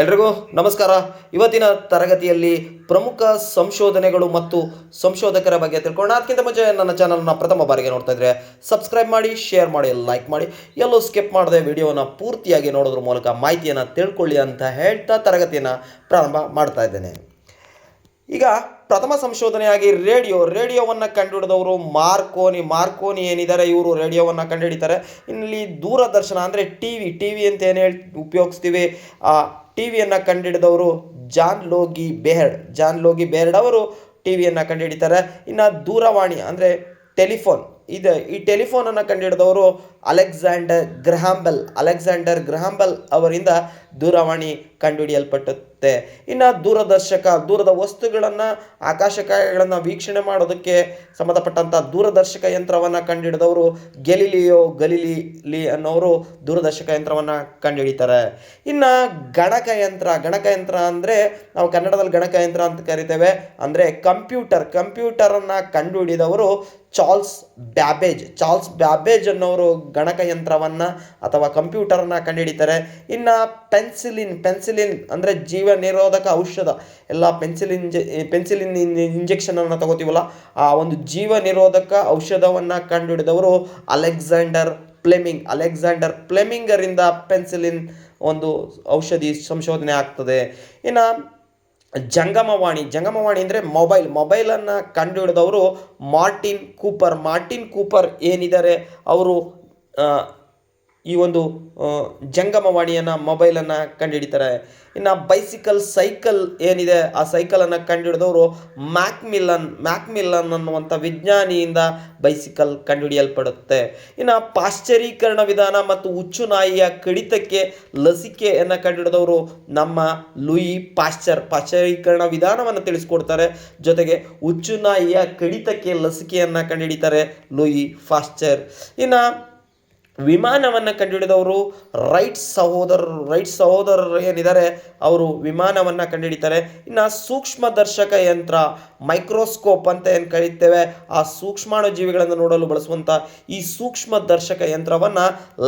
ಎಲ್ರಿಗೂ ನಮಸ್ಕಾರ. ಇವತ್ತಿನ ತರಗತಿಯಲ್ಲಿ ಪ್ರಮುಖ ಸಂಶೋಧನೆಗಳು ಮತ್ತು ಸಂಶೋಧಕರ ಬಗ್ಗೆ ತಿಳ್ಕೊಂಡು ಅದಕ್ಕಿಂತ ಮುಂಚೆ ನನ್ನ ಚಾನಲ್ನ ಪ್ರಥಮ ಬಾರಿಗೆ ನೋಡ್ತಾ ಇದ್ರೆ ಸಬ್ಸ್ಕ್ರೈಬ್ ಮಾಡಿ ಶೇರ್ ಮಾಡಿ ಲೈಕ್ ಮಾಡಿ. ಎಲ್ಲೋ ಸ್ಕಿಪ್ ಮಾಡದೆ ವಿಡಿಯೋನ ಪೂರ್ತಿಯಾಗಿ ನೋಡೋದ್ರ ಮೂಲಕ ಮಾಹಿತಿಯನ್ನು ತಿಳ್ಕೊಳ್ಳಿ ಅಂತ ಹೇಳ್ತಾ ತರಗತಿಯನ್ನು ಪ್ರಾರಂಭ ಮಾಡ್ತಾ ಇದ್ದೇನೆ. ಈಗ ಪ್ರಥಮ ಸಂಶೋಧನೆಯಾಗಿ ರೇಡಿಯೋ, ರೇಡಿಯೋವನ್ನು ಕಂಡುಹಿಡಿದವರು ಮಾರ್ಕೋನಿ ಮಾರ್ಕೋನಿ ಏನಿದ್ದಾರೆ ಇವರು ರೇಡಿಯೋವನ್ನು ಕಂಡುಹಿಡಿತಾರೆ. ಇಲ್ಲಿ ದೂರದರ್ಶನ ಅಂದರೆ ಟಿ ವಿ ಟಿ ವಿ ಅಂತ ಏನು ಹೇಳಿ, ಉಪಯೋಗಿಸ್ತೀವಿ? ಆ ಟಿ ವಿಯನ್ನು ಕಂಡುಹಿಡಿದವರು John Logie Baird. John Logie Baird ಅವರು ಟಿ ವಿಯನ್ನು ಕಂಡುಹಿಡಿತಾರೆ. ಇನ್ನು ದೂರವಾಣಿ ಅಂದರೆ ಟೆಲಿಫೋನ್. ಇದು ಈ ಟೆಲಿಫೋನನ್ನು ಕಂಡುಹಿಡಿದವರು ಅಲೆಕ್ಸಾಂಡರ್ ಗ್ರಹಾಂಬಲ್ ಅಲೆಕ್ಸಾಂಡರ್ ಗ್ರಹಾಂಬಲ್ ಅವರಿಂದ ದೂರವಾಣಿ ಕಂಡುಹಿಡಿಯಲ್ಪಟ್ಟುತ್ತೆ ಇನ್ನು ದೂರದರ್ಶಕ, ದೂರದ ವಸ್ತುಗಳನ್ನು, ಆಕಾಶಕಾಯಗಳನ್ನು ವೀಕ್ಷಣೆ ಮಾಡೋದಕ್ಕೆ ಸಂಬಂಧಪಟ್ಟಂಥ ದೂರದರ್ಶಕ ಯಂತ್ರವನ್ನು ಕಂಡುಹಿಡಿದವರು ಗೆಲಿಲಿಯೋ ಗಲಿಲಿಲಿ ಅನ್ನೋರು ದೂರದರ್ಶಕ ಯಂತ್ರವನ್ನು ಕಂಡುಹಿಡಿತಾರೆ ಇನ್ನು ಗಣಕಯಂತ್ರ ಗಣಕಯಂತ್ರ ಅಂದರೆ ನಾವು ಕನ್ನಡದಲ್ಲಿ ಗಣಕಯಂತ್ರ ಅಂತ ಕರಿತೇವೆ. ಅಂದರೆ ಕಂಪ್ಯೂಟರ್, ಕಂಪ್ಯೂಟರನ್ನು ಕಂಡುಹಿಡಿದವರು ಚಾರ್ಲ್ಸ್ ಬ್ಯಾಬೇಜ್. ಚಾರ್ಲ್ಸ್ ಬ್ಯಾಬೇಜ್ ಅನ್ನೋರು ಗಣಕಯಂತ್ರವನ್ನು ಅಥವಾ ಕಂಪ್ಯೂಟರನ್ನು ಕಂಡುಹಿಡಿತಾರೆ ಇನ್ನು ಪೆನ್ಸಿಲಿನ್ ಪೆನ್ಸಿಲಿನ್ ಅಂದರೆ ಜೀವ ನಿರೋಧಕ ಔಷಧ, ಎಲ್ಲ ಪೆನ್ಸಿಲಿನ್ ಪೆನ್ಸಿಲಿನ್ ಇಂಜೆಕ್ಷನನ್ನು ತಗೋತೀವಲ್ಲ, ಆ ಒಂದು ಜೀವ ನಿರೋಧಕ ಔಷಧವನ್ನು ಕಂಡುಹಿಡಿದವರು ಅಲೆಕ್ಸಾಂಡರ್ ಪ್ಲೆಮಿಂಗ್ ಅಲೆಕ್ಸಾಂಡರ್ ಪ್ಲೆಮಿಂಗರಿಂದ ಪೆನ್ಸಿಲಿನ್ ಒಂದು ಔಷಧಿ ಸಂಶೋಧನೆ ಆಗ್ತದೆ. ಇನ್ನು ಜಂಗಮವಾಣಿ ಜಂಗಮವಾಣಿ ಅಂದರೆ ಮೊಬೈಲ್. ಮೊಬೈಲನ್ನು ಕಂಡುಹಿಡಿದವರು ಮಾರ್ಟಿನ್ ಕೂಪರ್. ಮಾರ್ಟಿನ್ ಕೂಪರ್ ಏನಿದ್ದಾರೆ? ಅವರು ಈ ಒಂದು ಜಂಗಮವಾಣಿಯನ್ನು, ಮೊಬೈಲನ್ನು ಕಂಡುಹಿಡಿತಾರೆ ಇನ್ನು ಬೈಸಿಕಲ್ ಸೈಕಲ್ ಏನಿದೆ, ಆ ಸೈಕಲನ್ನು ಕಂಡುಹಿಡಿದವರು ಮ್ಯಾಕ್ಮಿಲ್ಲನ್ ಮ್ಯಾಕ್ಮಿಲ್ಲನ್ ಅನ್ನುವಂಥ ವಿಜ್ಞಾನಿಯಿಂದ ಬೈಸಿಕಲ್ ಕಂಡುಹಿಡಿಯಲ್ಪಡುತ್ತೆ. ಇನ್ನು ಪಾಶ್ಚರೀಕರಣ ವಿಧಾನ ಮತ್ತು ಹುಚ್ಚು ನಾಯಿಯ ಕಡಿತಕ್ಕೆ ಲಸಿಕೆಯನ್ನು ಕಂಡುಹಿಡಿದವರು ನಮ್ಮ ಲೂಯಿ ಪಾಶ್ಚರ್ ಪಾಶ್ಚರೀಕರಣ ವಿಧಾನವನ್ನು ತಿಳಿಸ್ಕೊಡ್ತಾರೆ. ಜೊತೆಗೆ ಹುಚ್ಚು ನಾಯಿಯ ಕಡಿತಕ್ಕೆ ಲಸಿಕೆಯನ್ನು ಕಂಡುಹಿಡಿತಾರೆ ಲೂಯಿ ಪಾಶ್ಚರ್ ಇನ್ನು ವಿಮಾನವನ್ನು ಕಂಡುಹಿಡಿದವರು ರೈಟ್ ಸಹೋದರರು ರೈಟ್ ಸಹೋದರರು ಏನಿದ್ದಾರೆ, ಅವರು ವಿಮಾನವನ್ನು ಕಂಡುಹಿಡಿತಾರೆ. ಇನ್ನು ಸೂಕ್ಷ್ಮದರ್ಶಕ ಯಂತ್ರ, ಮೈಕ್ರೋಸ್ಕೋಪ್ ಅಂತ ಏನು ಕರೀತೇವೆ, ಆ ಸೂಕ್ಷ್ಮಾಣು ಜೀವಿಗಳನ್ನು ನೋಡಲು ಬಳಸುವಂಥ ಈ ಸೂಕ್ಷ್ಮದರ್ಶಕ ಯಂತ್ರವನ್ನು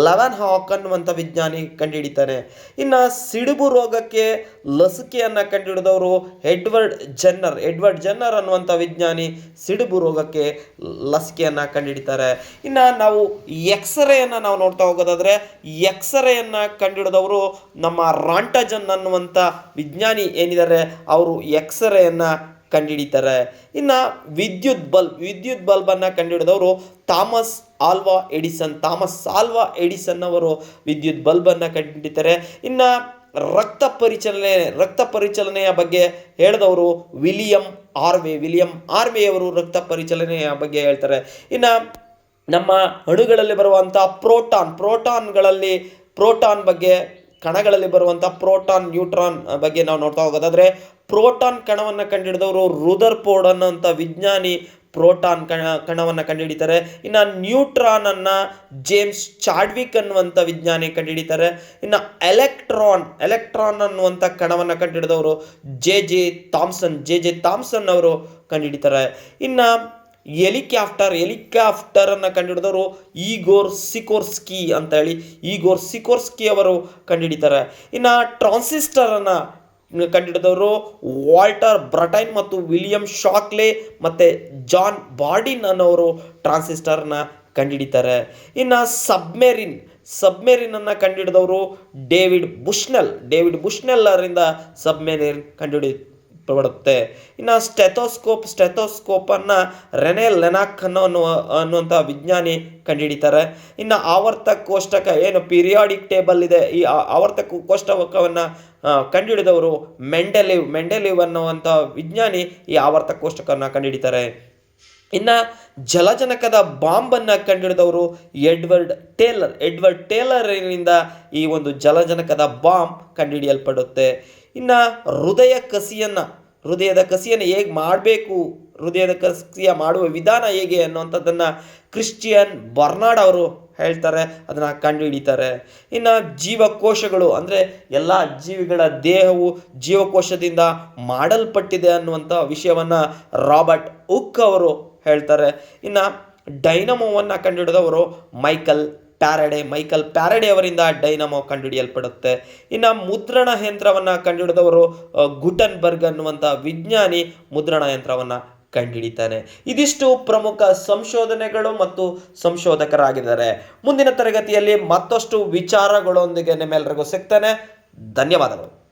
ಲೆವನ್ ಹಾಕ್ ಅನ್ನುವಂಥ ವಿಜ್ಞಾನಿ ಕಂಡುಹಿಡಿತಾನೆ ಇನ್ನು ಸಿಡುಬು ರೋಗಕ್ಕೆ ಲಸಿಕೆಯನ್ನು ಕಂಡುಹಿಡಿದವರು ಎಡ್ವರ್ಡ್ ಜನ್ನರ್ ಎಡ್ವರ್ಡ್ ಜನ್ನರ್ ಅನ್ನುವಂಥ ವಿಜ್ಞಾನಿ ಸಿಡುಬು ರೋಗಕ್ಕೆ ಲಸಿಕೆಯನ್ನು ಕಂಡುಹಿಡಿತಾರೆ. ಇನ್ನು ನಾವು ಎಕ್ಸ್ರೇಯನ್ನು ನಾವು ನೋಡ್ತಾ ಹೋಗೋದಾದ್ರೆ ಎಕ್ಸ್ರೇಯನ್ನು ಕಂಡುಹಿಡಿದವರು ನಮ್ಮ ರಾಂಟಜನ್ ಅನ್ನುವಂಥ ವಿಜ್ಞಾನಿ ಏನಿದ್ದಾರೆ, ಅವರು ಎಕ್ಸ್ರೇಯನ್ನು ಕಂಡುಹಿಡಿತಾರೆ ಇನ್ನು ವಿದ್ಯುತ್ ಬಲ್ಬ್, ವಿದ್ಯುತ್ ಬಲ್ಬನ್ನು ಕಂಡುಹಿಡಿದವರು Thomas Alva Edison, Thomas Alva Edison ಅವರು ವಿದ್ಯುತ್ ಬಲ್ಬನ್ನು ಕಂಡುಹಿಡಿತಾರೆ ಇನ್ನು ರಕ್ತ ಪರಿಚಲನೆ, ರಕ್ತ ಪರಿಚಲನೆಯ ಬಗ್ಗೆ ಹೇಳಿದವರು ವಿಲಿಯಂ ಆರ್ವೆ ವಿಲಿಯಂ ಆರ್ವೆಯವರು ರಕ್ತ ಪರಿಚಲನೆಯ ಬಗ್ಗೆ ಹೇಳ್ತಾರೆ. ಇನ್ನು ನಮ್ಮ ಅಣುಗಳಲ್ಲಿ ಬರುವಂಥ ಪ್ರೋಟಾನ್, ಪ್ರೋಟಾನ್ಗಳಲ್ಲಿ ಪ್ರೋಟಾನ್ ಬಗ್ಗೆ, ಕಣಗಳಲ್ಲಿ ಬರುವಂಥ ಪ್ರೋಟಾನ್, ನ್ಯೂಟ್ರಾನ್ ಬಗ್ಗೆ ನಾವು ನೋಡ್ತಾ ಹೋಗೋದಾದರೆ, ಪ್ರೋಟಾನ್ ಕಣವನ್ನು ಕಂಡುಹಿಡಿದವರು ರುದರ್ ಪೋರ್ಡ್ ಅನ್ನೋಂಥ ವಿಜ್ಞಾನಿ ಪ್ರೋಟಾನ್ ಕಣ, ಕಣವನ್ನು ಕಂಡುಹಿಡಿತಾರೆ ಇನ್ನು ನ್ಯೂಟ್ರಾನನ್ನು ಜೇಮ್ಸ್ ಚಾಡ್ವಿಕ್ ಅನ್ನುವಂಥ ವಿಜ್ಞಾನಿ ಕಂಡುಹಿಡಿತಾರೆ ಇನ್ನು ಎಲೆಕ್ಟ್ರಾನ್ ಎಲೆಕ್ಟ್ರಾನ್ ಅನ್ನುವಂಥ ಕಣವನ್ನು ಕಂಡುಹಿಡಿದವರು J J Thomson, J J Thomson ಅವರು ಕಂಡುಹಿಡಿತಾರೆ ಇನ್ನು ಎಲಿಕ್ಯಾಫ್ಟರ್ ಎಲಿಕ್ಯಾಫ್ಟರ್ ಅನ್ನು ಕಂಡುಹಿಡಿದವರು ಈಗೋರ್ ಸಿಕೋರ್ಸ್ಕಿ ಅಂತ ಹೇಳಿ ಈಗೋರ್ ಸಿಕೋರ್ಸ್ಕಿ ಅವರು ಕಂಡುಹಿಡಿತಾರೆ. ಇನ್ನು ಟ್ರಾನ್ಸಿಸ್ಟರ್ ಅನ್ನು ಕಂಡುಹಿಡಿದವರು ವಾಲ್ಟರ್ ಬ್ರಟೈನ್ ಮತ್ತು ವಿಲಿಯಂ ಶಾಕ್ಲೆ ಮತ್ತು ಜಾನ್ ಬಾರ್ಡಿನ್ ಅನ್ನೋರು ಟ್ರಾನ್ಸಿಸ್ಟರ್ನ ಕಂಡುಹಿಡಿತಾರೆ. ಇನ್ನು ಸಬ್ಮೆರಿನ್, ಸಬ್ಮೆರಿನನ್ನು ಕಂಡುಹಿಡಿದವರು ಡೇವಿಡ್ ಬುಷ್ನೆಲ್ ಡೇವಿಡ್ ಬುಷ್ನೆಲ್ ಅವರಿಂದ ಸಬ್ಮೆರಿನ್ ಕಂಡುಹಿಡಿ ಪಡುತ್ತೆ ಇನ್ನು ಸ್ಟೆಥೋಸ್ಕೋಪ್ ಸ್ಟೆಥೋಸ್ಕೋಪನ್ನು ರೆನೆ ಲೆನಾಕ್ ಅನ್ನೋ ಅನ್ನುವ- ಅನ್ನುವಂಥ ವಿಜ್ಞಾನಿ ಕಂಡುಹಿಡಿತಾರೆ ಇನ್ನು ಆವರ್ತ ಕೋಷ್ಟಕ ಏನು ಪೀರಿಯಾಡಿಕ್ ಟೇಬಲ್ ಇದೆ. ಈ ಆ- ಆವರ್ತ ಕೋ- ಕೋಷ್ಟಕವನ್ನು ಕಂಡುಹಿಡಿದವರು ಮೆಂಡೆಲಿವ್ ಮೆಂಡೆಲಿವ್ ಅನ್ನುವಂಥ ವಿಜ್ಞಾನಿ ಈ ಆವರ್ತ ಕೋಷ್ಟಕವನ್ನು ಕಂಡುಹಿಡಿತಾರೆ ಇನ್ನು ಜಲಜನಕದ ಬಾಂಬನ್ನು ಕಂಡುಹಿಡಿದವರು ಎಡ್ವರ್ಡ್ ಟೇಲರ್. ಎಡ್ವರ್ಡ್ ಟೇಲರ್ನಿಂದ ಈ ಒಂದು ಜಲಜನಕದ ಬಾಂಬ್ ಕಂಡುಹಿಡಿಯಲ್ಪಡುತ್ತೆ ಇನ್ನು ಹೃದಯ ಕಸಿಯನ್ನು, ಹೃದಯದ ಕಸಿಯನ್ನು ಹೇಗೆ ಮಾಡಬೇಕು, ಹೃದಯದ ಕಸಿಯ ಮಾಡುವ ವಿಧಾನ ಹೇಗೆ ಅನ್ನುವಂಥದ್ದನ್ನು ಕ್ರಿಶ್ಚಿಯನ್ ಬರ್ನಾಡ್ ಅವರು ಹೇಳ್ತಾರೆ, ಅದನ್ನು ಕಂಡುಹಿಡಿತಾರೆ. ಇನ್ನು ಜೀವಕೋಶಗಳು, ಅಂದರೆ ಎಲ್ಲ ಜೀವಿಗಳ ದೇಹವು ಜೀವಕೋಶದಿಂದ ಮಾಡಲ್ಪಟ್ಟಿದೆ ಅನ್ನುವಂಥ ವಿಷಯವನ್ನು ರಾಬರ್ಟ್ ಉಕ್ ಅವರು ಹೇಳ್ತಾರೆ. ಇನ್ನು ಡೈನಮೋವನ್ನು ಕಂಡುಹಿಡಿದವರು ಮೈಕಲ್ ಪ್ಯಾರಡೆ ಮೈಕಲ್ ಪ್ಯಾರಡೆ ಅವರಿಂದ ಡೈನಮೋ ಕಂಡುಹಿಡಿಯಲ್ಪಡುತ್ತೆ. ಇನ್ನು ಮುದ್ರಣ ಯಂತ್ರವನ್ನು ಕಂಡುಹಿಡಿದವರು ಹಿಡಿದವರು ಗುಟನ್ಬರ್ಗ್ ಅನ್ನುವಂಥ ವಿಜ್ಞಾನಿ ಮುದ್ರಣ ಯಂತ್ರವನ್ನು ಕಂಡುಹಿಡಿತಾನೆ. ಇದಿಷ್ಟು ಪ್ರಮುಖ ಸಂಶೋಧನೆಗಳು ಮತ್ತು ಸಂಶೋಧಕರಾಗಿದ್ದಾರೆ. ಮುಂದಿನ ತರಗತಿಯಲ್ಲಿ ಮತ್ತಷ್ಟು ವಿಚಾರಗಳೊಂದಿಗೆ ನಿಮ್ಮೆಲ್ಲರಿಗೂ ಸಿಗ್ತಾನೆ. ಧನ್ಯವಾದಗಳು.